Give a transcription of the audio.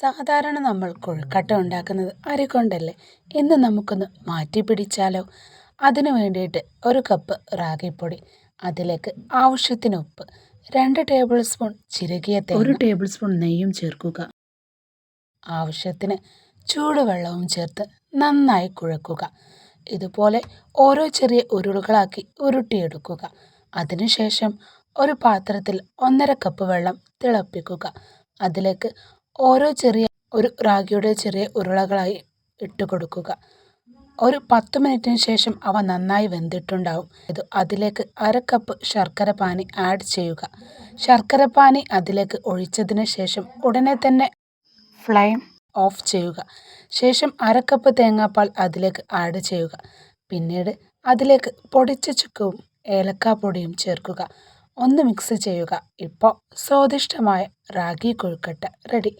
സാധാരണ നമ്മൾ കൊഴുക്കട്ട ഉണ്ടാക്കുന്നത് അരികൊണ്ടല്ലേ? ഇന്ന് നമുക്കൊന്ന് മാറ്റി പിടിച്ചാലോ അതിനു വേണ്ടിയിട്ട് ഒരു കപ്പ് റാഗിപ്പൊടി അതിലേക്ക് ആവശ്യത്തിന് ഉപ്പ് രണ്ട് ടേബിൾ സ്പൂൺ ചിരകിയ തേ ഒരു ടേബിൾ സ്പൂൺ നെയ്യും ചേർക്കുക. ആവശ്യത്തിന് ചൂടുവെള്ളവും ചേർത്ത് നന്നായി കുഴക്കുക. ഇതുപോലെ ഓരോ ചെറിയ ഉരുളകളാക്കി ഉരുട്ടിയെടുക്കുക. അതിനുശേഷം ഒരു പാത്രത്തിൽ ഒന്നര കപ്പ് വെള്ളം തിളപ്പിക്കുക. അതിലേക്ക് ഓരോ ചെറിയ ഒരു റാഗിയുടെ ചെറിയ ഉരുളകളായി ഇട്ട് കൊടുക്കുക. ഒരു പത്ത് മിനിറ്റിന് ശേഷം അവ നന്നായി വെന്തിട്ടുണ്ടാവും. ഇത് അതിലേക്ക് അര കപ്പ് ശർക്കര പാനി ആഡ് ചെയ്യുക. ശർക്കര പാനി അതിലേക്ക് ഒഴിച്ചതിന് ശേഷം ഉടനെ തന്നെ ഫ്ലെയിം ഓഫ് ചെയ്യുക. ശേഷം അര കപ്പ് തേങ്ങാപ്പാൽ അതിലേക്ക് ആഡ് ചെയ്യുക. പിന്നീട് അതിലേക്ക് പൊടിച്ച ചുക്കവും ഏലക്കാപ്പൊടിയും ചേർക്കുക. ഒന്ന് മിക്സ് ചെയ്യുക. ഇപ്പോൾ സ്വാദിഷ്ടമായ റാഗി കൊഴുക്കട്ട റെഡി